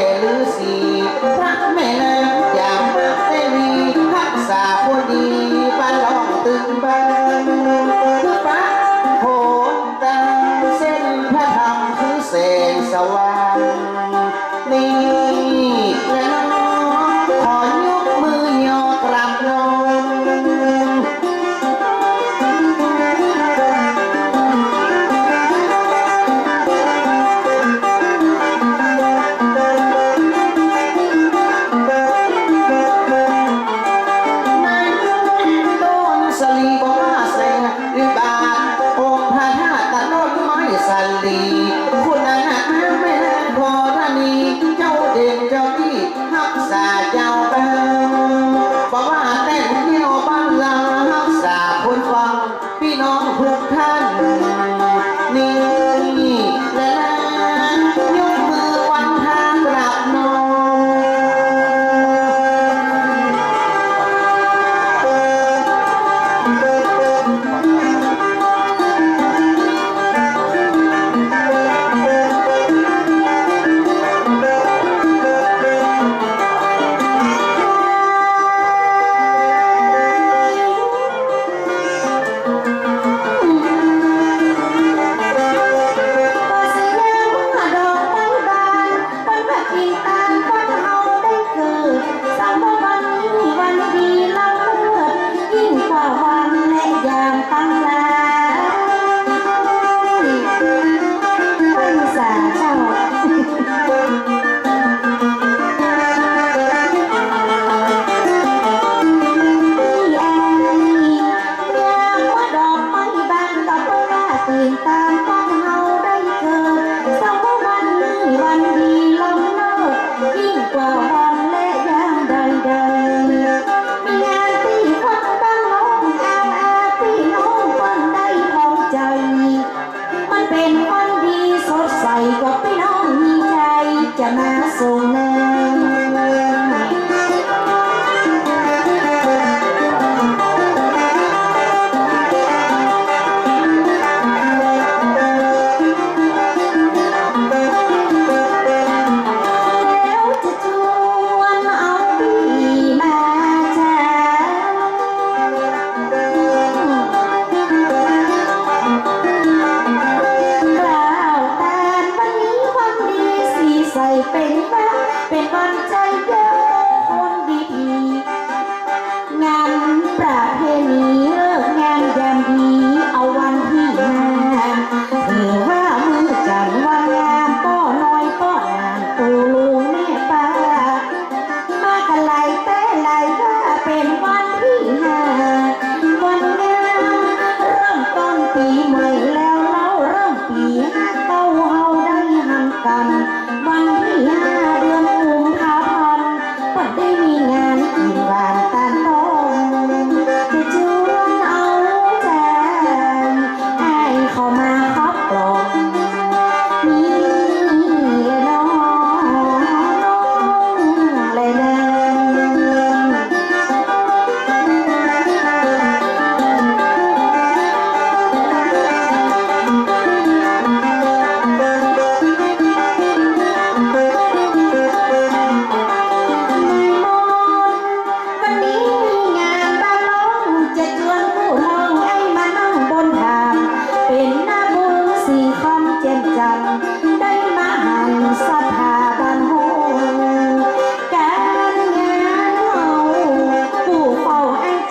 พ่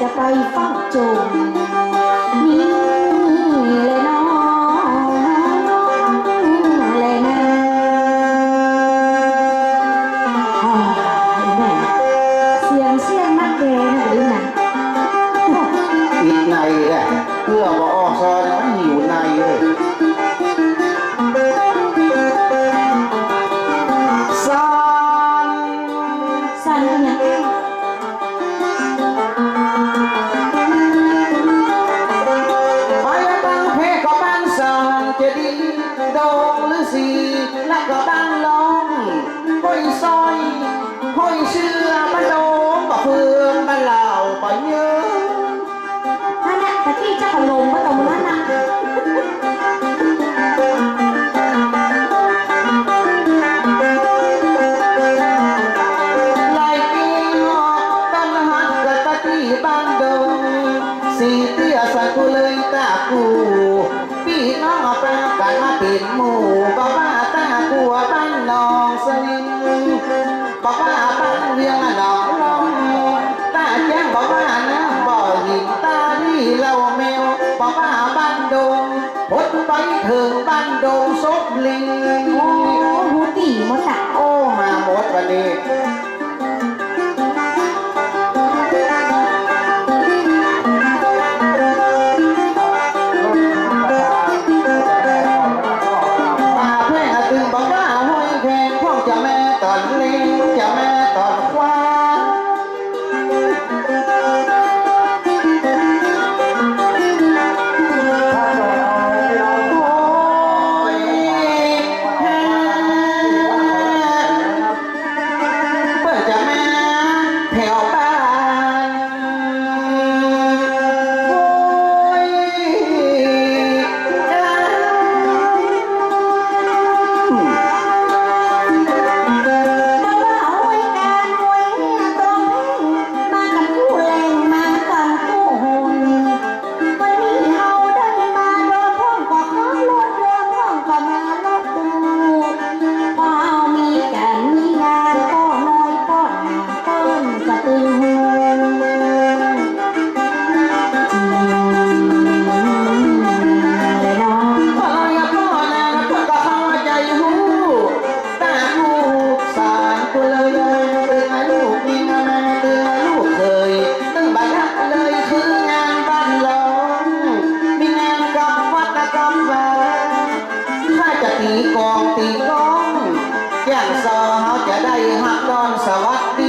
จะไปฟังโจ จะตีกองตีก้องแจ้งซอเขาจะได้หักก้อนสวัสดี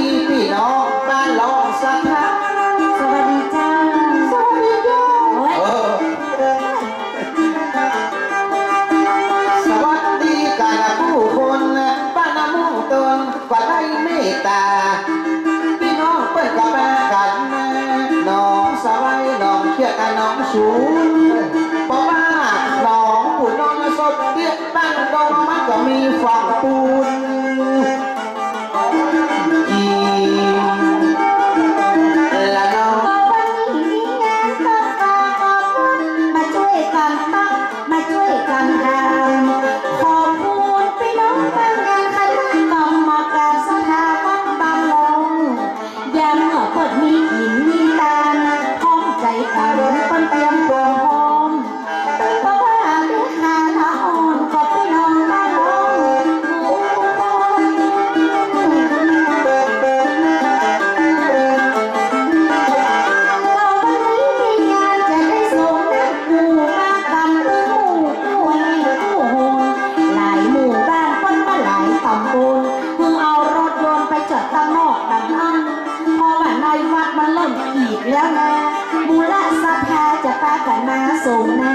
บุระสะพาจะพากันมาส่งนา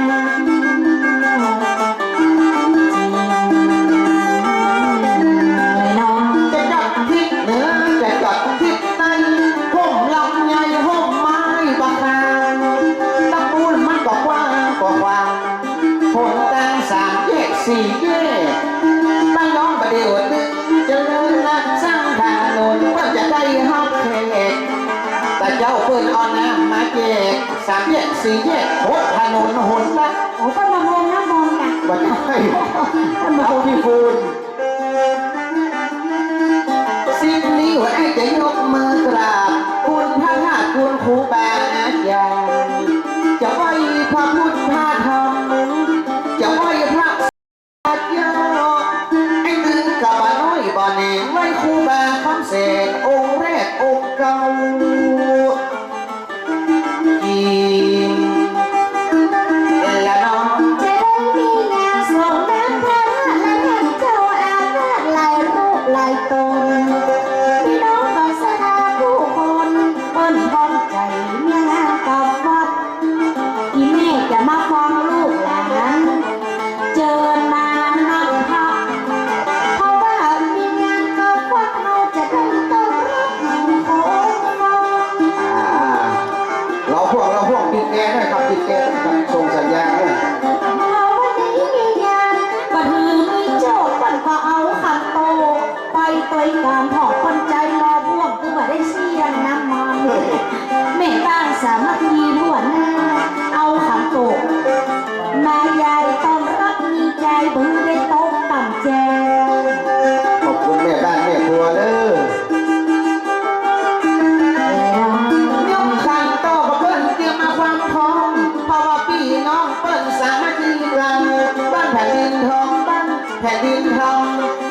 ง สีแยกโคตถนนหนนะโอ้ก็มาเมืองน้ำมนต์นะวันนี้เอาพี่ฟูน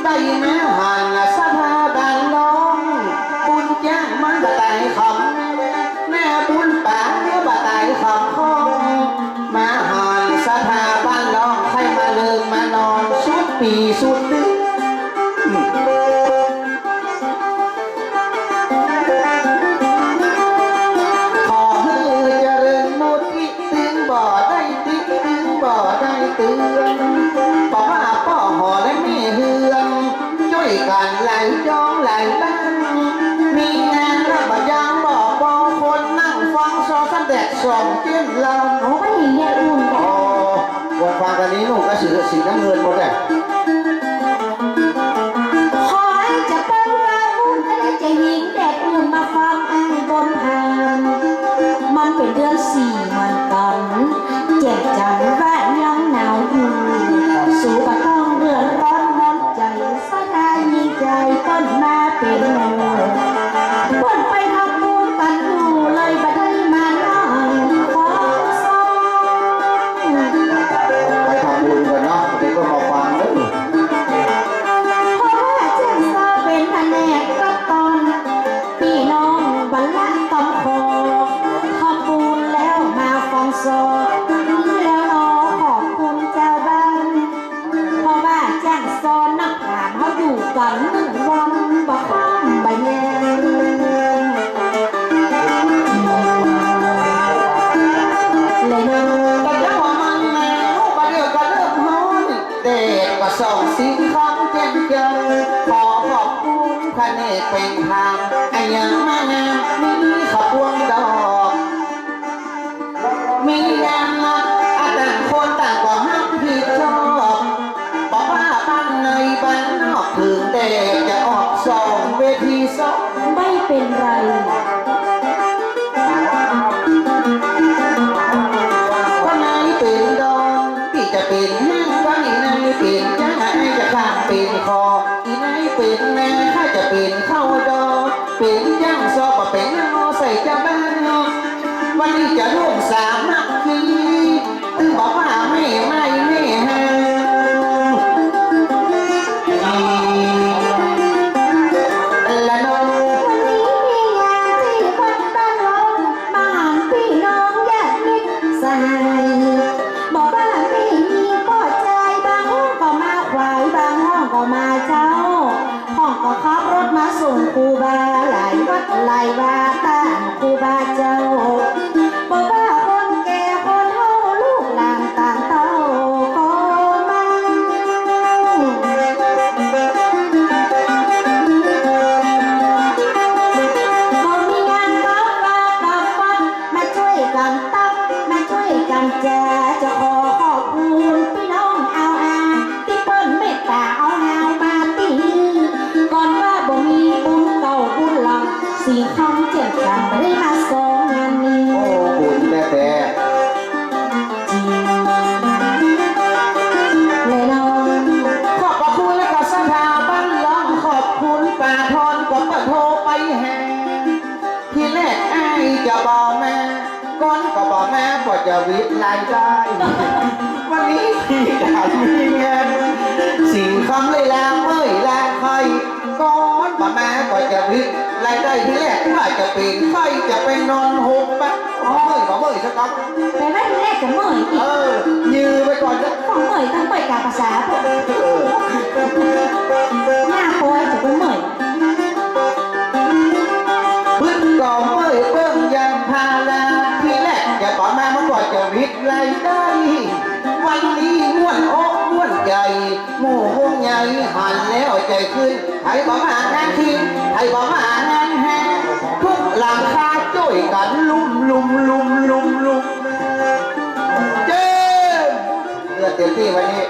ได้ยินไหมห่าง sự nghệ sĩ đáng hơn có trẻ จะปะโทรไปแห่ที่แรกไอ้จะบอกแม่ก่อนก็บอกแม่ปอดจะวิตรายด้วันนี้ที่จนมีเงินสิ่งคำเลยแล้วเมื่อยแลใครก่อนบอกแม่ปอดจะวิตรายได้ที่แรกว่าจะปีนไฟจะไปนอนหกปะเมื่อยบอกเมื่อยสักครั้งแต่ว่าที่แรกจะเมื่อยเออยือไปก่อนจะต้องเมื่อยต้องไปการภาษาหน้าโป้จะเป็นเมื่อย ก็ไม่เบิ่งยางพาลาที่แรกจะต่อมาเมื่อก่อนจะวิทย์ไรได้ วันนี้ม้วนอกม้วนใหญ่หมู่วงใหญ่หันแล้วใจขึ้นไทยบอกมางานทิ้งไทยบอกมางานแห่ทุกหลังคาจ้วยกันลุ่มลุ่มลุ่มลุ่มลุ่มเจ้เลือดเต็มที่วันนี้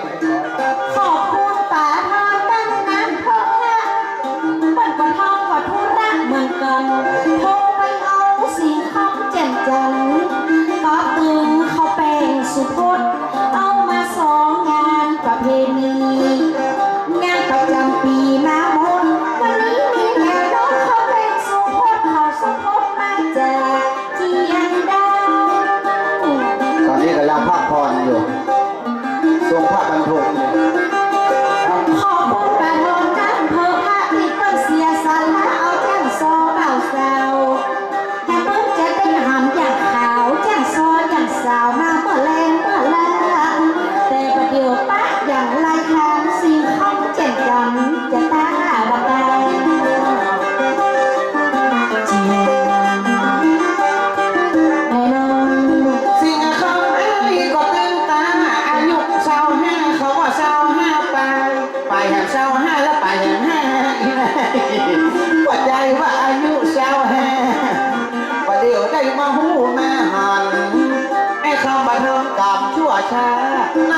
ช้า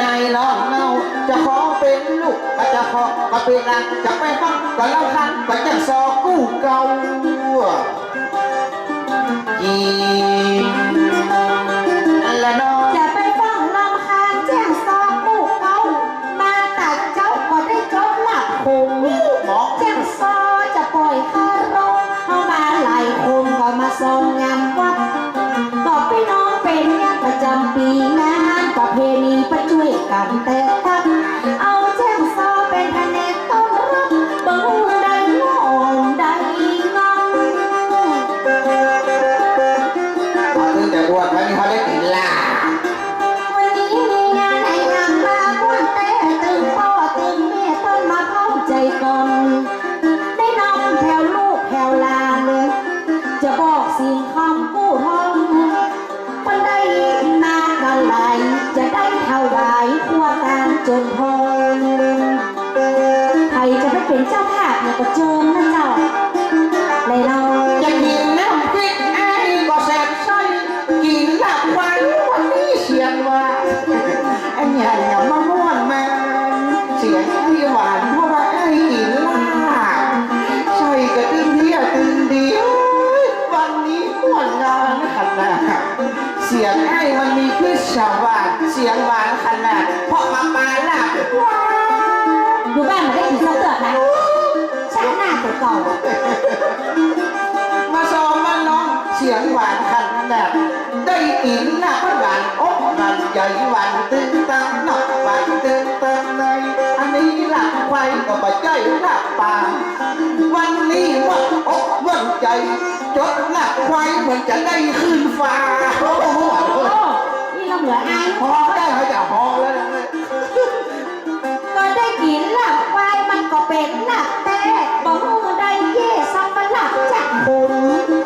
นายน้อเราจะขอเป็นลูกก็จะขอก็เป็นนะจะไปฟังก็แล้วคันก็จะสอกู้เก่าจี สียงหวานขนาดเพราะมาปลานหน้าอยู่บ้านมาได้กี่เสื้อเกิดนะชาหน้าตัเก่าๆมาซ้อมมาน้องเสียงหวานขนาดได้กินหน้าพันหวานอกหวานใหญ่หวานตึงตังนอกหวานตึงตังในอันนี้หลักไฟก็ไปใจหน้าป่าวันนี้วันอกวันใจจดหน้าควายเหมือนจะได้ขึ้นฟ้า หลือไอ้พอได้เขาจะพอแล้วก็ได้กินหลับไปมันก็เป็นหลับแต่บ่ได้เย่สันหลับจากคน